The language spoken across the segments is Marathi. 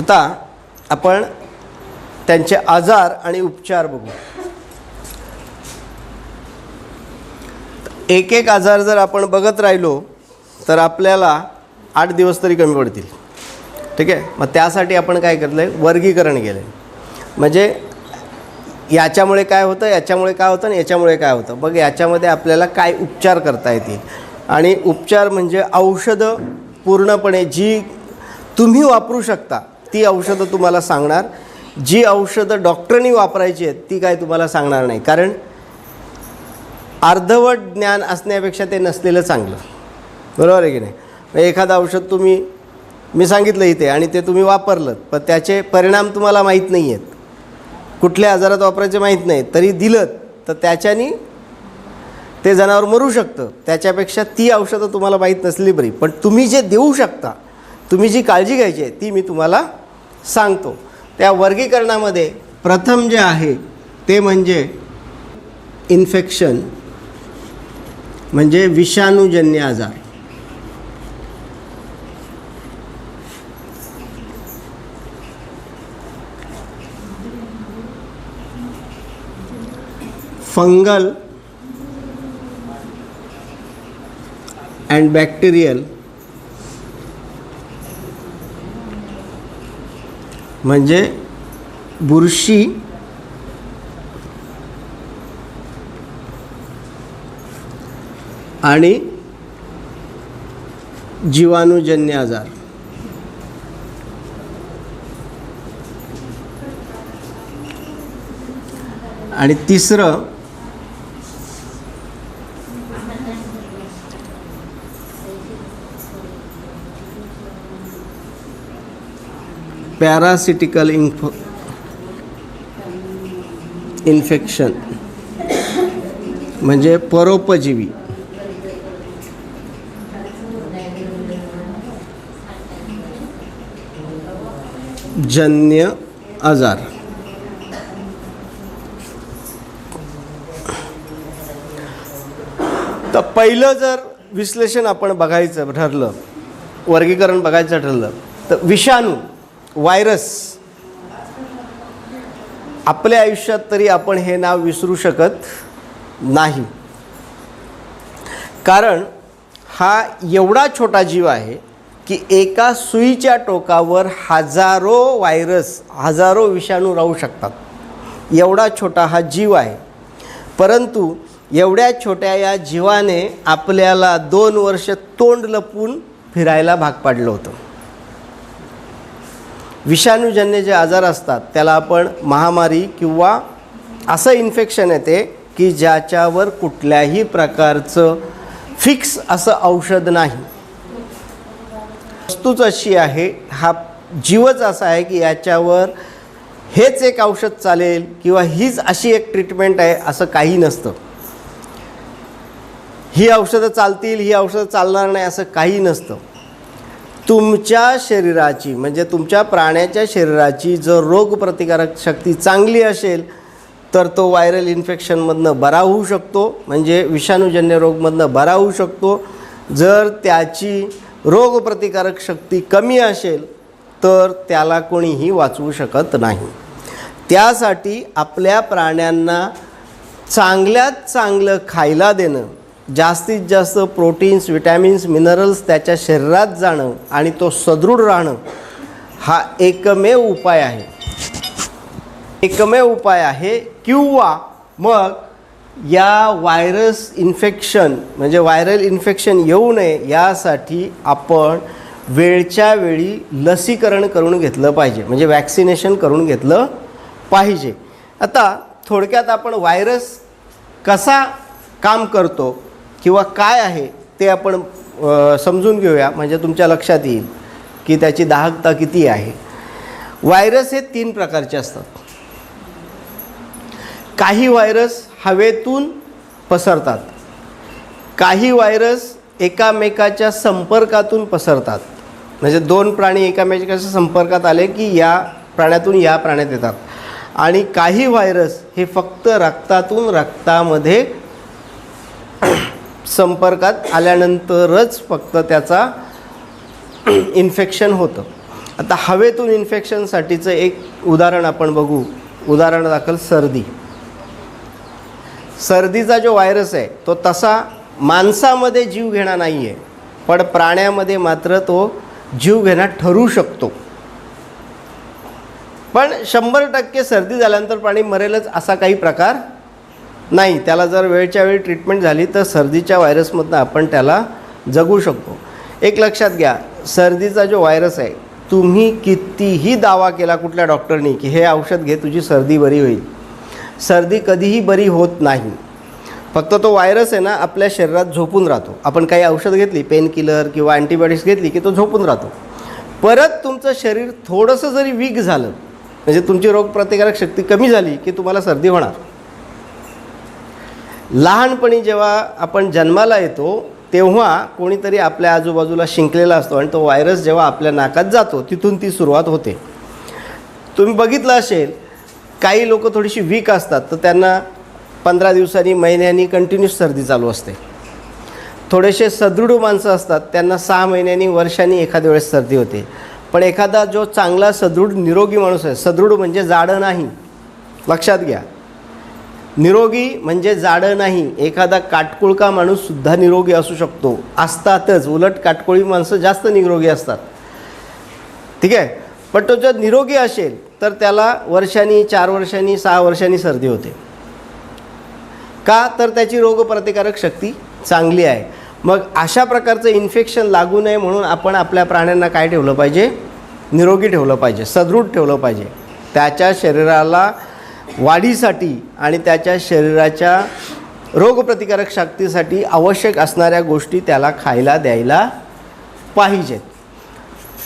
आता आपण त्यांचे आजार आणि उपचार बघू. एक एक आजार जर आपण बघत राहिलो तर आपल्याला आठ दिवस तरी कमी पडतील. ठीक आहे? मग त्यासाठी आपण काय केलं आहे वर्गीकरण केलं आहे म्हणजे याच्यामुळे काय होतं? याच्यामुळे काय होतं? आणि याच्यामुळे काय होतं? बघ याच्यामध्ये आपल्याला काय उपचार करता येतील? आणि उपचार म्हणजे औषधं पूर्णपणे जी तुम्ही वापरू शकता ती औषधं तुम्हाला सांगणार. जी औषधं डॉक्टरनी वापरायची आहेत ती काय तुम्हाला सांगणार नाही. कारण अर्धवट ज्ञान असण्यापेक्षा ते नसलेलं चांगलं. बरोबर आहे की नाही? म्हणजे एखादं औषध तुम्ही मी सांगितलं इथे आणि ते तुम्ही वापरलं पण त्याचे परिणाम तुम्हाला माहीत नाही आहेत कुठल्या आजारात वापरायचे माहीत नाही. तरी दिलं तर त्याच्यानी ते जनावर मरू शकतं. त्याच्यापेक्षा ती औषधं तुम्हाला माहीत नसली बरी. पण तुम्ही जे देऊ शकता तुम्ही जी काळजी घ्यायची आहे ती मी तुम्हाला सांगतो. त्या वर्गीकरणामध्ये प्रथम जे आहे ते म्हणजे इन्फेक्शन म्हणजे विषाणूजन्य आजार. फंगल अँड बॅक्टेरियल म्हणजे बुरशी आणि जीवाणूजन्य आजार. आणि तिसरं पॅरासिटिकल इन्फ इन्फेक्शन म्हणजे परोपजीवी. जन्य आजार. तर पहिलं जर विश्लेषण आपण बघायचं ठरलं वर्गीकरण बघायचं ठरलं तर विषाणू. व्हायरस. आपल्या आयुष्यात तरी आपण हे नाव विसरू शकत नाही. कारण हा एवढा छोटा जीव आहे की एका सुईच्या टोकावर हजारो व्हायरस हजारो विषाणू राहू शकतात. एवढा छोटा हा जीव आहे. परंतु एवढ्या छोट्या या जीवाने आपल्याला दोन वर्ष तोंड लपून फिरायला भाग पाडलं होतं. विषाणूजन्य जे आजार असतात त्याला आपण महामारी किंवा असं इन्फेक्शन येते की ज्याच्यावर कुठल्याही प्रकारचं फिक्स असं औषध नाही. वस्तूच अशी आहे हा जीवच असा आहे की याच्यावर हेच एक औषध चालेल किंवा हीच अशी एक ट्रीटमेंट आहे असं काही नसतं. ही औषधं चालतील ही औषधं चालणार नाही असं काही नसतं. तुमच्या शरीराची म्हणजे तुमच्या प्राण्याच्या शरीराची जर रोगप्रतिकारक शक्ती चांगली असेल तर तो व्हायरल इन्फेक्शनमधनं बरा होऊ शकतो म्हणजे विषाणूजन्य रोगमधनं बरा होऊ शकतो. जर त्याची रोगप्रतिकारक शक्ती कमी असेल तर त्याला कोणीही वाचवू शकत नाही. त्यासाठी आपल्या प्राण्यांना चांगल्यात चांगलं खायला देणं जास्तीत जास्त प्रोटीन्स विटॅमिन्स मिनरल्स त्याच्या शरीरात जाणं आणि तो सदृढ राहणं हा एकमेव उपाय आहे. एकमेव उपाय आहे किंवा मग या व्हायरस इन्फेक्शन म्हणजे व्हायरल इन्फेक्शन येऊ नये यासाठी आपण वेळच्या वेळी लसीकरण करून घेतलं पाहिजे. म्हणजे वॅक्सिनेशन करून घेतलं पाहिजे. आता थोडक्यात आपण व्हायरस कसा काम करतो? किंवा काय आहे ते आपण समजून घेऊया. म्हणजे तुमच्या लक्षात येईल की त्याची दाहकता किती आहे. व्हायरस हे तीन प्रकारचे असतात. काही व्हायरस हवेतून पसरतात. काही व्हायरस एकामेकाच्या संपर्कातून पसरतात. म्हणजे दोन प्राणी एकामेकाच्या संपर्कात आले की या प्राण्यातून या प्राण्यात येतात. आणि काही व्हायरस हे फक्त रक्तातून रक्तामध्ये संपर्कात आल्यानंतरच फक्त त्याचा इन्फेक्शन होतं. आता हवेतून इन्फेक्शनसाठीचं एक उदाहरण आपण बघू. उदाहरण दाखल सर्दी. सर्दीचा जो व्हायरस आहे तो तसा माणसामध्ये जीव घेणा नाही आहे पण प्राण्यामध्ये मात्र तो जीव घेणा ठरू शकतो. पण शंभर टक्के सर्दी झाल्यानंतर प्राणी मरेलच असा काही प्रकार नाही त्याला जर वेळच्या वेळी ट्रीटमेंट झाली तर सर्दीच्या व्हायरसमधनं आपण त्याला जगू शकतो. एक लक्षात घ्या सर्दीचा जो व्हायरस आहे तुम्ही कितीही दावा केला कुठल्या डॉक्टरनी की हे औषध घे तुझी सर्दी बरी होईल. सर्दी कधीही बरी होत नाही. फक्त तो व्हायरस आहे ना आपल्या शरीरात झोपून राहतो. आपण काही औषध घेतली पेन किलर किंवा अँटीबायोटिक्स घेतली की तो झोपून राहतो. परत तुमचं शरीर थोडंसं जरी वीक झालं म्हणजे तुमची रोगप्रतिकारक शक्ती कमी झाली की तुम्हाला सर्दी होणार. लहानपणी जेव्हा आपण जन्माला येतो तेव्हा कोणीतरी आपल्या आजूबाजूला शिंकलेला असतो आणि तो व्हायरस जेव्हा आपल्या नाकात जातो तिथून ती सुरुवात होते. तुम्ही बघितलं असेल काही लोक थोडीशी वीक असतात तर त्यांना पंधरा दिवसांनी महिन्यांनी कंटिन्यूस सर्दी चालू असते. थोडेसे सदृढ माणसं असतात त्यांना सहा महिन्यांनी वर्षांनी एखाद्या वेळेस सर्दी होते. पण एखादा जो चांगला सदृढ निरोगी माणूस आहे सदृढ म्हणजे जाडं नाही. लक्षात घ्या. निरोगी म्हणजे जाडं नाही. एखादा काटकुळका माणूससुद्धा निरोगी असू शकतो. असतातच. उलट काटकोळी माणसं जास्त निरोगी असतात. ठीक आहे? पण तो जर निरोगी असेल तर त्याला वर्षांनी चार वर्षांनी सहा वर्षांनी सर्दी होते. का? तर त्याची रोगप्रतिकारक शक्ती चांगली आहे. मग अशा प्रकारचं इन्फेक्शन लागू नये म्हणून आपण आपल्या प्राण्यांना काय ठेवलं पाहिजे? निरोगी ठेवलं पाहिजे. सदृढ ठेवलं पाहिजे. त्याच्या शरीराला वाढीसाठी आणि त्याच्या शरीराच्या रोगप्रतिकारक शक्तीसाठी आवश्यक असणाऱ्या गोष्टी त्याला खायला द्यायला पाहिजेत.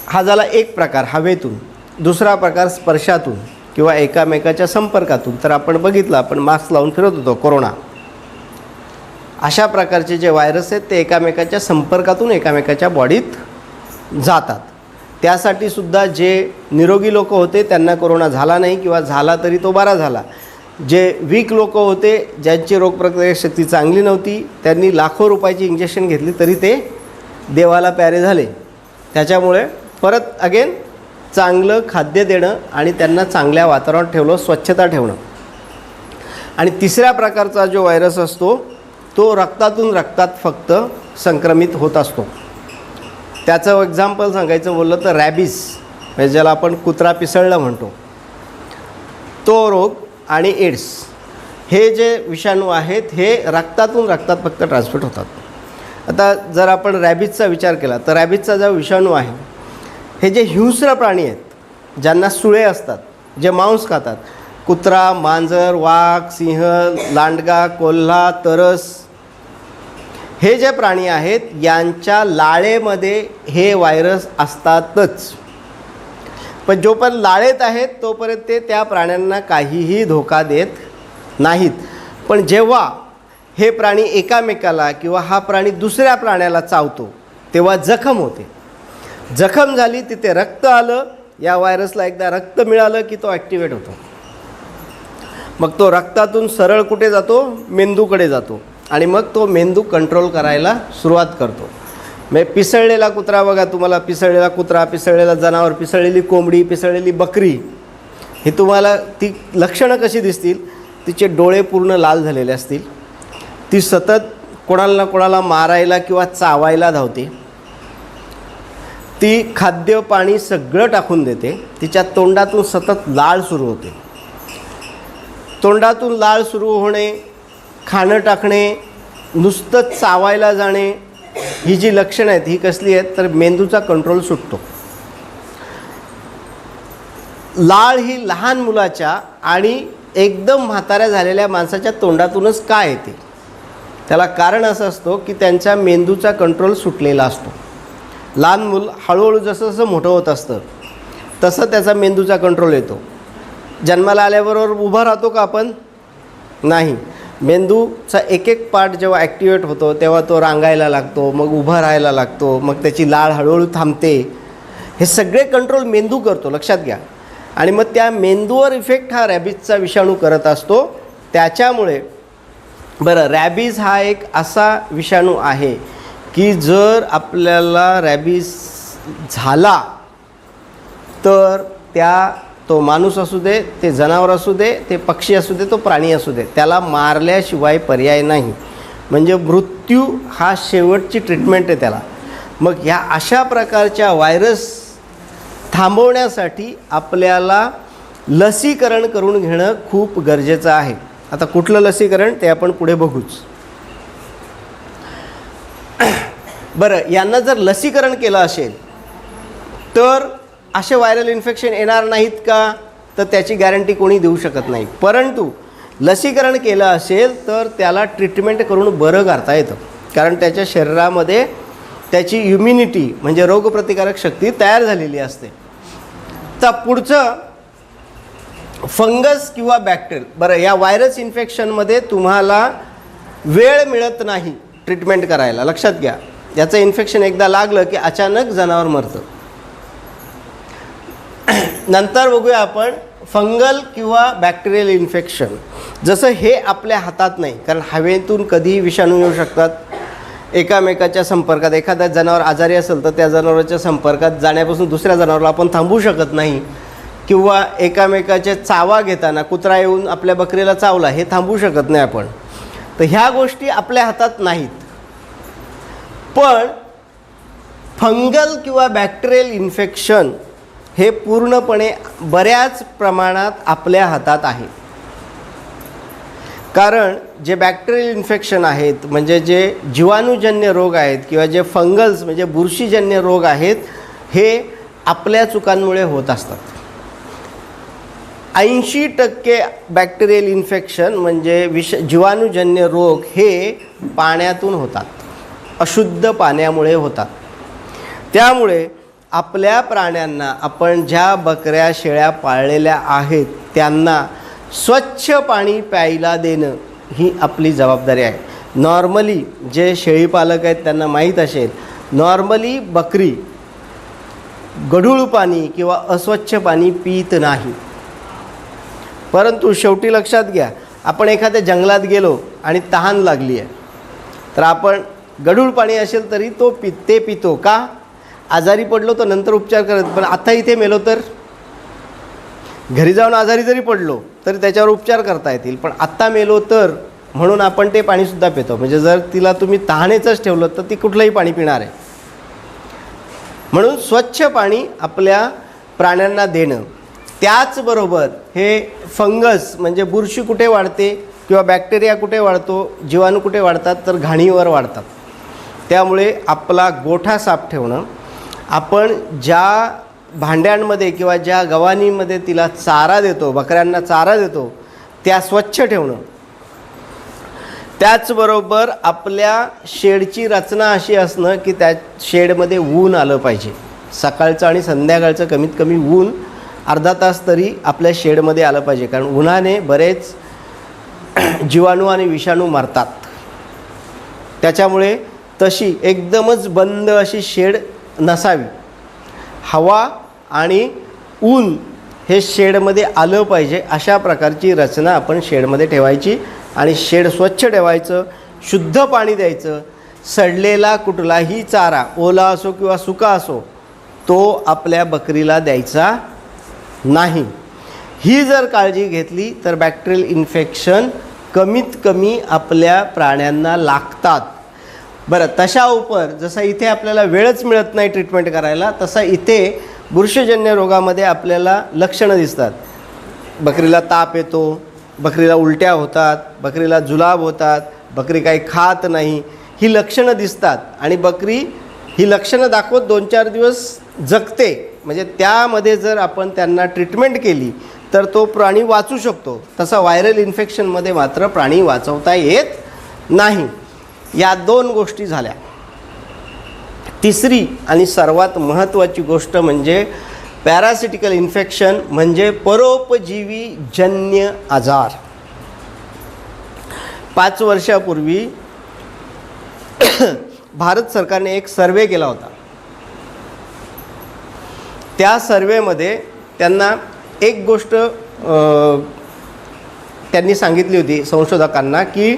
हा झाला एक प्रकार हवेतून. दुसरा प्रकार स्पर्शातून किंवा एकामेकाच्या संपर्कातून. तर आपण बघितलं आपण मास्क लावून फिरत होतो कोरोना. अशा प्रकारचे जे व्हायरस आहेत ते एकामेकाच्या संपर्कातून एकामेकाच्या बॉडीत जातात. त्यासाठी सुद्धा जे निरोगी लोक होते त्यांना कोरोना झाला नाही किंवा झाला तरी तो बरा झाला. जे वीक लोक होते ज्यांची रोगप्रतिकारक शक्ती चांगली नव्हती त्यांनी लाखो रुपयाची इंजेक्शन घेतली तरी ते देवाला प्यारे झाले. त्याच्यामुळे परत अगेन चांगलं खाद्य देणं आणि त्यांना चांगल्या वातावरणात ठेवलं स्वच्छता ठेवणं. आणि तिसऱ्या प्रकारचा जो व्हायरस असतो तो रक्तातून रक्तात फक्त संक्रमित होत असतो. त्याचं एक्झाम्पल सांगायचं बोललं तर रॅबिस म्हणजे ज्याला आपण कुत्रा पिसळलं म्हणतो. तो रोग आणि एड्स हे जे विषाणू आहेत हे रक्तातून रक्तात फक्त ट्रान्समिट होतात. आता जर आपण रॅबिजचा विचार केला तर रॅबिजचा जो विषाणू आहे हे जे हिंस्र प्राणी आहेत ज्यांना सुळे असतात जे मांस खातात कुत्रा मांजर वाघ सिंह लांडगा कोल्हा तरस हे जे प्राणी आहेत यांच्या लाळेमध्ये हे व्हायरस असतातच. पण जोपर्यंत लाळेत आहेत तोपर्यंत ते त्या प्राण्यांना काहीही धोका देत नाहीत. पण जेव्हा हे प्राणी एकामेकाला किंवा हा प्राणी दुसऱ्या प्राण्याला चावतो तेव्हा जखम होते. जखम झाली तिथे रक्त आलं या व्हायरसला एकदा रक्त मिळालं की तो ॲक्टिवेट होतो. मग तो रक्तातून सरळ कुठे जातो? मेंदूकडे जातो. आणि मग तो मेंदू कंट्रोल करायला सुरुवात करतो. म्हणजे पिसळलेला कुत्रा बघा तुम्हाला पिसळलेला कुत्रा पिसळलेला जनावर पिसळलेली कोंबडी पिसळलेली बकरी हे तुम्हाला ती लक्षणं कशी दिसतील? तिचे डोळे पूर्ण लाल झालेले असतील. ती सतत कोणाला ना कोणाला मारायला किंवा चावायला धावते. ती खाद्य पाणी सगळं टाकून देते. तिच्या तोंडातून सतत लाळ सुरू होते. तोंडातून लाळ सुरू होणे खाणं टाकणे नुसतं चावायला जाणे ही जी लक्षणं आहेत ही कसली आहेत तर मेंदूचा कंट्रोल सुटतो. लाळ ही लहान मुलाच्या आणि एकदम म्हाताऱ्या झालेल्या माणसाच्या तोंडातूनच का येते? त्याला कारण असं असतो की त्यांच्या मेंदूचा कंट्रोल सुटलेला असतो. लहान मूल हळूहळू जसं जसं मोठं होत असतं तसं त्याचा मेंदूचा कंट्रोल येतो. जन्माला आल्याबरोबर उभा राहतो का आपण? नाही. मेंदूचा एक एक पार्ट जेव्हा ॲक्टिवेट होतो तेव्हा तो रांगायला लागतो मग उभा राहायला लागतो मग त्याची लाळ हळूहळू थांबते. हे सगळे कंट्रोल मेंदू करतो लक्षात घ्या. आणि मग त्या मेंदूवर इफेक्ट हा रॅबीजचा विषाणू करत असतो. त्याच्यामुळे बरं रॅबीज हा एक असा विषाणू आहे की जर आपल्याला रॅबीज झाला तर त्या तो माणूस असू दे ते जनावर असू दे ते पक्षी असू दे तो प्राणी असू दे त्याला मारल्याशिवाय पर्याय नाही. म्हणजे मृत्यू हा शेवटची ट्रीटमेंट आहे त्याला. मग ह्या अशा प्रकारच्या व्हायरस थांबवण्यासाठी आपल्याला लसीकरण करून घेणं खूप गरजेचं आहे. आता कुठलं लसीकरण ते आपण पुढे बघूच. बरं यांना जर लसीकरण केलं असेल तर असे व्हायरल इन्फेक्शन येणार नाहीत का? तर त्याची गॅरंटी कोणी देऊ शकत नाही. परंतु लसीकरण केलं असेल तर त्याला ट्रीटमेंट करून बरं करता येतं. कारण त्याच्या शरीरामध्ये त्याची इम्युनिटी म्हणजे रोगप्रतिकारक शक्ती तयार झालेली असते. तर पुढचं फंगस किंवा बॅक्टेरियल बरं या व्हायरस इन्फेक्शनमध्ये तुम्हाला वेळ मिळत नाही ट्रीटमेंट करायला. लक्षात घ्या. याचं इन्फेक्शन एकदा लागलं की अचानक जनावर मरतं. नंतर बघूया आपण फंगल किंवा बॅक्टेरियल इन्फेक्शन. जसं हे आपल्या हातात नाही कारण हवेतून कधीही विषाणू येऊ शकतात. एकामेकाच्या संपर्कात एखादा जनावर आजारी असेल तर त्या जनावराच्या संपर्कात जाण्यापासून दुसऱ्या जनावराला आपण थांबवू शकत नाही. किंवा एकामेकाच्या चावा घेताना कुत्रा येऊन आपल्या बकरीला चावला हे थांबवू शकत नाही आपण. तर ह्या गोष्टी आपल्या हातात नाहीत. पण फंगल किंवा बॅक्टेरियल इन्फेक्शन हे पूर्णपणे बऱ्याच प्रमाणात आपल्या हातात आहे. कारण जे बॅक्टेरियल इन्फेक्शन आहेत म्हणजे जे जीवाणूजन्य रोग आहेत किंवा जे फंगल्स म्हणजे बुरशीजन्य रोग आहेत हे आपल्या चुकांमुळे होत असतात. ऐंशी टक्के बॅक्टेरियल इन्फेक्शन म्हणजे विष जीवाणूजन्य रोग हे पाण्यातून होतात. अशुद्ध पाण्यामुळे होतात. त्यामुळे आपल्या प्राण्यांना आपण ज्या बकऱ्या शेळ्या पाळलेल्या आहेत त्यांना स्वच्छ पाणी प्यायला देणं ही आपली जबाबदारी आहे. नॉर्मली जे शेळीपालक आहेत त्यांना माहीत असेल नॉर्मली बकरी गढूळ पाणी किंवा अस्वच्छ पाणी पित नाही. परंतु शेवटी लक्षात घ्या आपण एखाद्या जंगलात गेलो आणि तहान लागली आहे तर आपण गढूळ पाणी असेल तरी तो पि ते पितो का? आजारी पडलो तर नंतर उपचार करत पण आता इथे मेलो तर? घरी जाऊन आजारी जरी पडलो तरी त्याच्यावर उपचार करता येतील. पण आत्ता मेलो तर म्हणून आपण ते पाणीसुद्धा पितो. म्हणजे जर तिला तुम्ही तहानेचंच ठेवलं तर ती कुठलंही पाणी पिणार आहे. म्हणून स्वच्छ पाणी आपल्या प्राण्यांना देणं त्याचबरोबर हे फंगस म्हणजे बुरशी कुठे वाढते किंवा बॅक्टेरिया कुठे वाढतो जीवाणू कुठे वाढतात तर घाणीवर वाढतात. त्यामुळे आपला गोठा साफ ठेवणं आपण ज्या भांड्यांमध्ये किंवा ज्या गव्हाणीमध्ये तिला चारा देतो बकऱ्यांना चारा देतो त्या स्वच्छ ठेवणं. त्याचबरोबर आपल्या शेडची रचना अशी असणं की त्या शेडमध्ये ऊन आलं पाहिजे. सकाळचं आणि संध्याकाळचं कमीत कमी ऊन अर्धा तास तरी आपल्या शेडमध्ये आलं पाहिजे. कारण उन्हाने बरेच जीवाणू आणि विषाणू मारतात. त्याच्यामुळे तशी एकदमच बंद अशी शेड नसावी. हवा आणि ऊन हे शेडमध्ये आलं पाहिजे अशा प्रकारची रचना आपण शेडमध्ये ठेवायची आणि शेड स्वच्छ ठेवायचं शुद्ध पाणी द्यायचं. सडलेला कुठलाही चारा ओला असो किंवा सुका असो तो आपल्या बकरीला द्यायचा नाही. ही जर काळजी घेतली तर बॅक्टेरियल इन्फेक्शन कमीत कमी आपल्या प्राण्यांना लागतात. बरं तशा उपर जसा इथे आपल्याला वेळच मिळत नाही ट्रीटमेंट करायला तसा इथे बुरशीजन्य रोगामध्ये आपल्याला लक्षणं दिसतात. बकरीला ताप येतो बकरीला उलट्या होतात बकरीला जुलाब होतात बकरी काही खात नाही ही लक्षणं दिसतात. आणि बकरी ही लक्षणं दाखवत दोन चार दिवस जगते. म्हणजे त्यामध्ये जर आपण त्यांना ट्रीटमेंट केली तर तो प्राणी वाचू शकतो. तसा व्हायरल इन्फेक्शनमध्ये मात्र प्राणी वाचवता येत नाही. या दोन गोष्टी झाल्या. तिसरी आणि सर्वात महत्त्वाची गोष्ट म्हणजे पॅरासिटिकल इन्फेक्शन म्हणजे परोपजीवी जन्य आजार. पाच वर्षापूर्वी भारत सरकारने एक सर्वे केला होता. त्या सर्वेमध्ये त्यांना एक गोष्ट त्यांनी सांगितली होती संशोधकांना की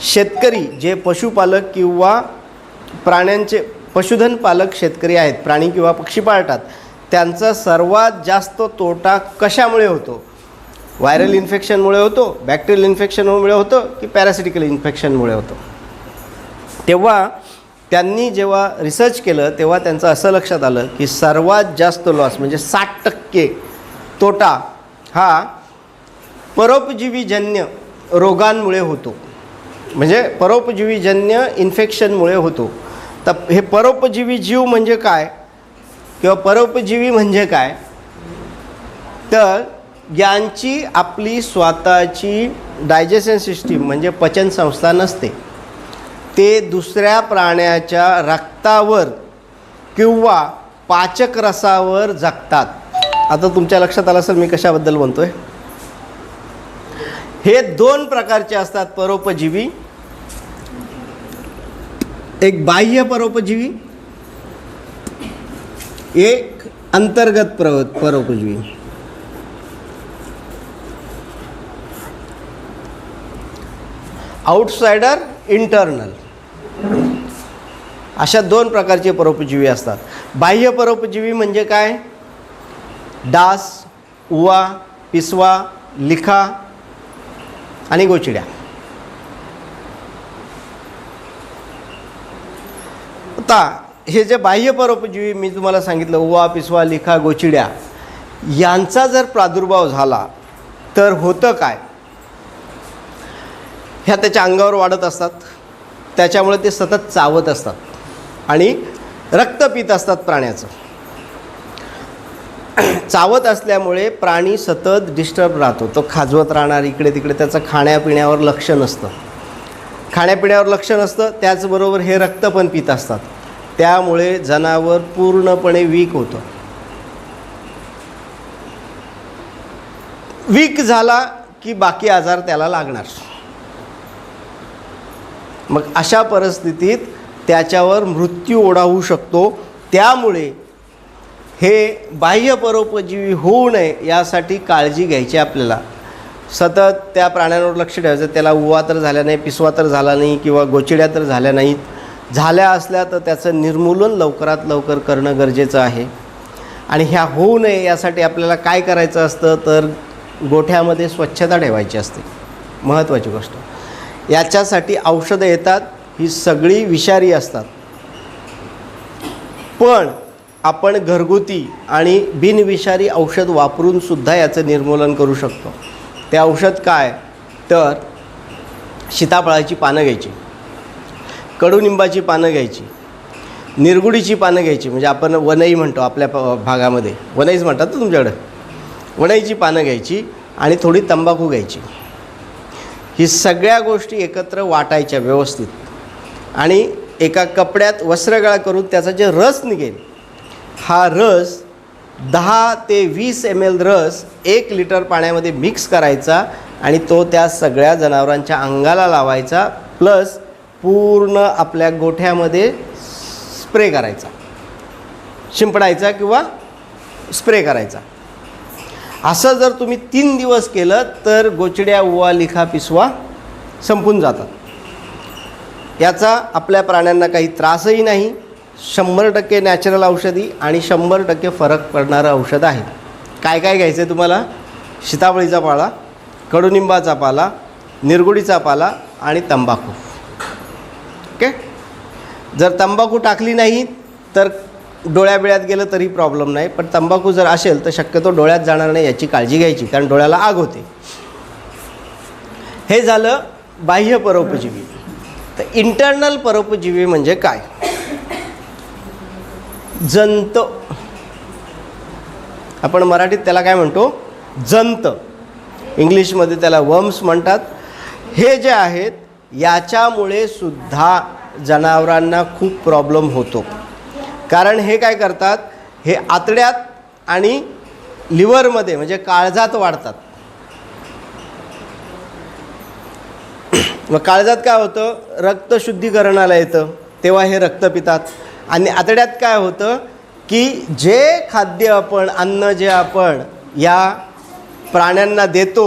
शेतकरी जे पशुपालक किंवा प्राण्यांचे पशुधन पालक शेतकरी आहेत प्राणी किंवा पक्षी पाळतात त्यांचा सर्वात जास्त तोटा कशामुळे होतो? व्हायरल इन्फेक्शनमुळे होतो बॅक्टेरियल इन्फेक्शनमुळे होतं की पॅरासिटिकल इन्फेक्शनमुळे होतं? तेव्हा त्यांनी जेव्हा रिसर्च केलं तेव्हा त्यांचं असं लक्षात आलं की सर्वात जास्त लॉस म्हणजे साठ टक्के तोटा हा परोपजीवीजन्य रोगांमुळे होतो. म्हणजे परोपजीवीजन्य इन्फेक्शनमुळे होतो. तर हे परोपजीवी जीव म्हणजे काय? किंवा परोपजीवी म्हणजे काय? तर यांची आपली स्वतःची डायजेशन सिस्टीम म्हणजे पचनसंस्था नसते. ते दुसऱ्या प्राण्याच्या रक्तावर किंवा पाचक रसावर जगतात. आता तुमच्या लक्षात आलं असेल मी कशाबद्दल म्हणतोय? हे दोन प्रकारचे असतात परोपजीवी. एक बाह्य परोपजीवी एक अंतर्गत प्र परोपजीवी. आउटसायडर इंटरनल अशा दोन प्रकारचे परोपजीवी असतात. बाह्य परोपजीवी म्हणजे काय? डास उवा पिसवा लिखा आणि गोचिड्या. आता हे जे बाह्य परोपजीवी मी तुम्हाला सांगितलं उवा पिसवा लिखा गोचिड्या यांचा जर प्रादुर्भाव झाला तर होतं काय? ह्या त्याच्या अंगावर वाढत असतात. त्याच्यामुळे ते सतत चावत असतात. आणि रक्त पित असतात प्राण्याचं. चावत असल्यामुळे प्राणी सतत डिस्टर्ब राहतो. तो खाजवत राहणार इकडे तिकडे त्याचं खाण्यापिण्यावर लक्ष नसतं. खाण्यापिण्यावर लक्ष नसतं त्याचबरोबर हे रक्त पण पित असतात. त्यामुळे जनावर पूर्णपणे वीक होतं. वीक झाला की बाकी आजार त्याला लागणार. मग अशा परिस्थितीत त्याच्यावर मृत्यू ओढावू शकतो. त्यामुळे हे बाह्य परोपजीवी होऊ नये यासाठी काळजी घ्यायची आपल्याला. सतत त्या प्राण्यांवर लक्ष ठेवायचं त्याला उवा तर झाल्या नाही पिसवा तर झाला नाही किंवा गोचिड्या तर झाल्या नाहीत. झाल्या असल्या तर त्याचं निर्मूलन लवकरात लवकर करणं गरजेचं आहे. आणि ह्या होऊ नये यासाठी आपल्याला काय करायचं असतं तर गोठ्यामध्ये स्वच्छता ठेवायची असते. महत्त्वाची गोष्ट. याच्यासाठी औषधं येतात ही सगळी विषारी असतात. पण आपण घरगुती आणि बिनविषारी औषध वापरून सुद्धा याचं निर्मूलन करू शकतो. ते औषध काय? तर सीताफळाची पानं घ्यायची कडुनिंबाची पानं घ्यायची निरगुडीची पानं घ्यायची म्हणजे आपण वनई म्हणतो आपल्या भागामध्ये. वनईच म्हणतात ना तुमच्याकडं? वनईची पानं घ्यायची आणि थोडी तंबाखू घ्यायची. ही सगळ्या गोष्टी एकत्र वाटायच्या व्यवस्थित. आणि एका कपड्यात वस्त्रगळा करून त्याचा जे रस निघेल हा रस दहा ते वीस एम एल रस एक लिटर पाण्यामध्ये मिक्स करायचा आणि तो त्या सगळ्या जनावरांच्या अंगाला लावायचा प्लस पूर्ण आपल्या गोठ्यामध्ये स्प्रे करायचा. शिंपडायचा किंवा स्प्रे करायचा. असं जर तुम्ही तीन दिवस केलं तर गोचड्या उवा लिखा पिसवा संपून जातात. याचा आपल्या प्राण्यांना काही त्रासही नाही. शंभर टक्के नॅचरल औषधी आणि शंभर टक्के फरक पडणारं औषध आहे. काय काय घ्यायचं आहे तुम्हाला? सीताफळीचा पाला कडुनिंबाचा पाला निरगुडीचा पाला आणि तंबाखू. ओके? जर तंबाखू टाकली नाही तर डोळ्या बिळ्यात गेलं तरी प्रॉब्लेम नाही. पण तंबाखू जर असेल तर शक्यतो डोळ्यात जाणार नाही याची काळजी घ्यायची कारण डोळ्याला आग होते. हे झालं बाह्य परोपजीवी. तर इंटरनल परोपजीवी म्हणजे काय? जंत. आपण मराठीत त्याला काय म्हणतो? जंत. इंग्लिशमध्ये त्याला वम्स म्हणतात. हे जे आहेत याच्यामुळे सुद्धा जनावरांना खूप प्रॉब्लेम होतो. कारण हे काय करतात? हे आतड्यात आणि लिव्हरमध्ये म्हणजे काळजात वाढतात. मग काळजात काय होतं? रक्तशुद्धीकरणाला येतं तेव्हा हे रक्त पितात. आणि आतड्यात काय होतं की जे खाद्य आपण अन्न जे आपण या प्राण्यांना देतो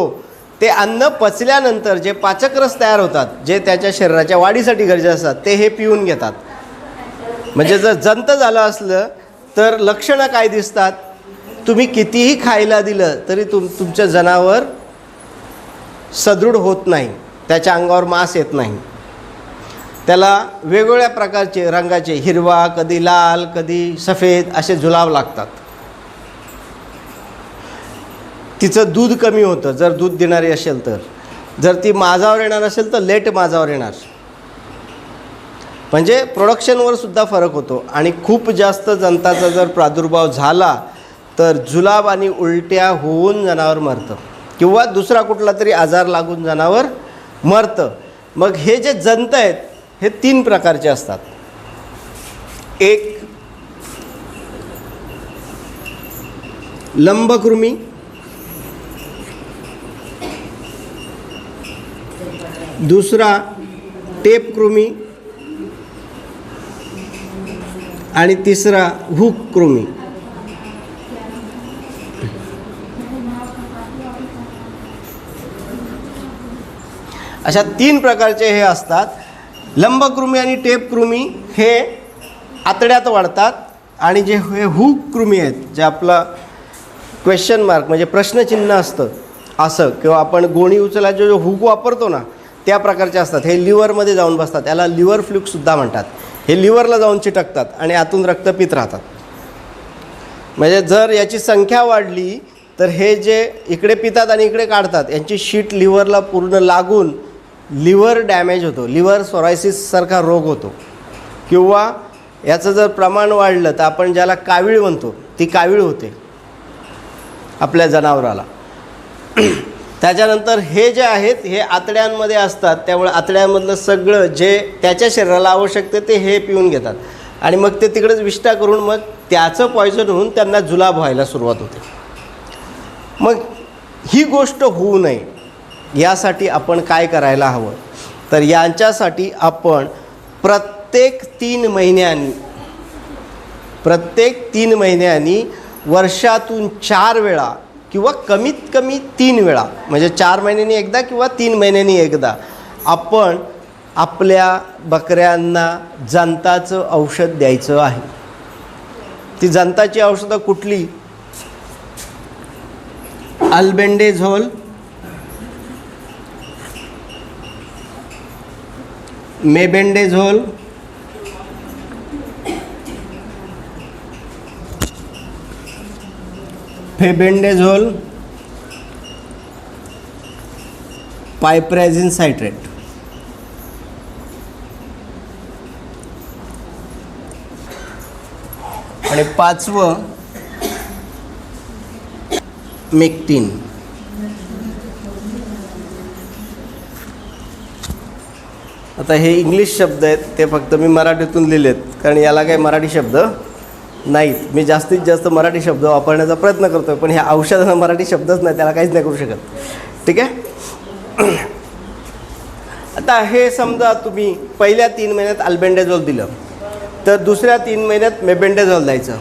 ते अन्न पचल्यानंतर जे पाचकरस तयार होतात जे त्याच्या शरीराच्या वाढीसाठी गरजे असतात ते हे पिऊन घेतात. म्हणजे जर जंत झालं असलं तर लक्षणं काय दिसतात? तुम्ही कितीही खायला दिलं तरी तुम तुमचं जनावर सदृढ होत नाही. त्याच्या अंगावर मांस येत नाही. त्याला वेगवेगळ्या प्रकारचे रंगाचे हिरवा कधी लाल कधी सफेद असे जुलाब लागतात. तिचं दूध कमी होतं जर दूध देणारी असेल तर. जर ती माझावर येणार असेल तर लेट माझावर येणार. म्हणजे प्रोडक्शनवर सुद्धा फरक होतो. आणि खूप जास्त जंताचा जर प्रादुर्भाव झाला तर जुलाब आणि उलट्या होऊन जनावर मरतं. किंवा दुसरा कुठला तरी आजार लागून जनावर मरतं. मग हे जे जंत आहेत हे तीन प्रकारचे असतात. एक लंबकृमी. दुसरा टेपकृमी. आणि तिसरा हुक कृमी अशा तीन प्रकारचे हे असतात. लंबकृमी आणि टेप कृमी हे आतड्यात वाढतात आणि जे हे हुक कृमी आहेत जे आपलं क्वेश्चन मार्क म्हणजे प्रश्नचिन्ह असतं असं किंवा आपण गोणी उचलायचे जो हुक वापरतो ना त्या प्रकारचे असतात. हे लिव्हरमध्ये जाऊन बसतात. याला लिव्हर फ्लुकसुद्धा म्हणतात. हे लिव्हरला जाऊन चिटकतात आणि आतून रक्त पित राहतात. म्हणजे जर याची संख्या वाढली तर हे जे इकडे पितात आणि इकडे काढतात यांची शीट लिव्हरला पूर्ण लागून लिव्हर डॅमेज होतो लिव्हर सोरायसिससारखा रोग होतो. किंवा याचं जर प्रमाण वाढलं तर आपण ज्याला कावीळ म्हणतो ती कावीळ होते. आपल्या जनावराला. त्याच्यानंतर हे जे आहेत हे आतड्यांमध्ये असतात. त्यामुळे आतड्यांमधलं सगळं जे त्याच्या शरीराला आवश्यक ते हे पिऊन घेतात. आणि मग ते तिकडेच विष्टा करून मग त्याचं पॉयझन होऊन त्यांना जुलाब व्हायला सुरुवात होते. मग ही गोष्ट होऊ नये. यासाठी आपण काय करायला हवं? तर यांच्यासाठी आपण प्रत्येक तीन महिन्यांनी प्रत्येक तीन महिन्यांनी वर्षातून चार वेळा किंवा कमीत कमी तीन वेळा म्हणजे चार महिन्यांनी एकदा किंवा तीन महिन्यांनी एकदा आपण आपल्या बकऱ्यांना जंताचं औषध द्यायचं आहे. ती जंताची औषधं कुठली? Albendazole mebendazole fenbendazole piperazine citrate. आणि पाचवं मेक्टीन. आता हे इंग्लिश शब्द आहेत ते फक्त मी मराठीतून लिहिलेत कारण याला काही मराठी शब्द नाहीत. मी जास्तीत जास्त मराठी शब्द वापरण्याचा प्रयत्न करतो आहे पण ह्या औषधांना मराठी शब्दच नाही त्याला काहीच नाही करू शकत. ठीक आहे? आता हे समजा तुम्ही पहिल्या तीन महिन्यात अल्बेंडेझोल दिलं तर दुसऱ्या तीन महिन्यात मेबेंडेझॉल द्यायचं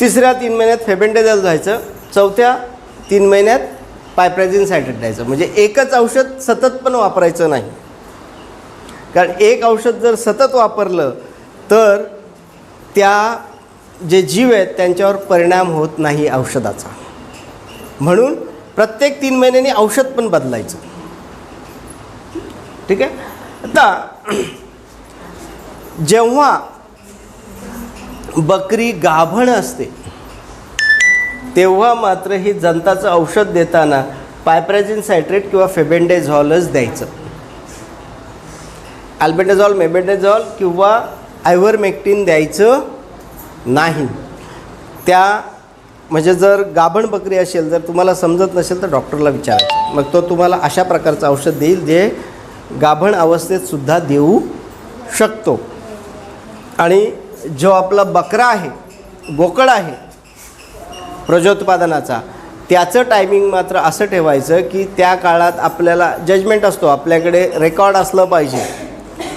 तिसऱ्या तीन महिन्यात फेबेंडेझॉल द्यायचं चौथ्या तीन महिन्यात पायप्रॅझिन सायट्रेट द्यायचं. म्हणजे एकच औषध सतत पण वापरायचं नाही. कारण एक औषध जर सतत वापरलं तर त्या जे जीव आहेत त्यांच्यावर परिणाम होत नाही औषधाचा. म्हणून प्रत्येक तीन महिन्यांनी औषध पण बदलायचं. ठीक आहे? आता जेव्हा बकरी गाभण असते तेव्हा मात्र ही जंताचं औषध देताना पायप्रॅझिन सायट्रेट किंवा फेबेंडेझॉलच द्यायचं. अल्बेटेझॉल मेबेंडेझॉल किंवा आयव्हरमेक्टिन द्यायचं नाही. त्या म्हणजे जर गाभण बकरी असेल जर तुम्हाला समजत नसेल तर डॉक्टरला विचारायचं मग तो तुम्हाला अशा प्रकारचं औषध देईल जे गाभण अवस्थेत सुद्धा देऊ शकतो. आणि जो आपला बकरा आहे बोकड आहे प्रजोत्पादनाचा त्याचं टायमिंग मात्र असं ठेवायचं की त्या काळात आपल्याला जजमेंट असतो. आपल्याकडे रेकॉर्ड असलं पाहिजे.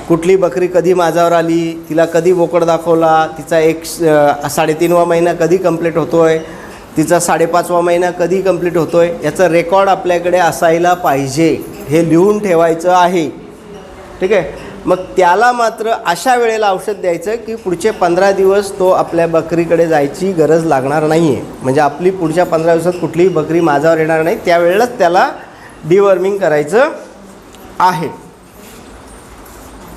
कुठली बकरी कधी माझावर आली तिला कधी बोकड दाखवला तिचा एक साडेतीनवा महिना कधी कंप्लीट होतो आहे तिचा साडेपाचवा महिना कधी कंप्लीट होतो आहे याचं रेकॉर्ड आपल्याकडे असायला पाहिजे हे लिहून ठेवायचं आहे. ठीक आहे? मग त्याला मात्र अशा वेळेला औषध द्यायचं की पुढचे पंधरा दिवस तो आपल्या बकरीकडे जायची गरज लागणार नाही आहे म्हणजे आपली पुढच्या पंधरा दिवसात कुठलीही बकरी माझ्यावर येणार नाही त्यावेळेलाच त्याला डिवर्मिंग करायचं आहे.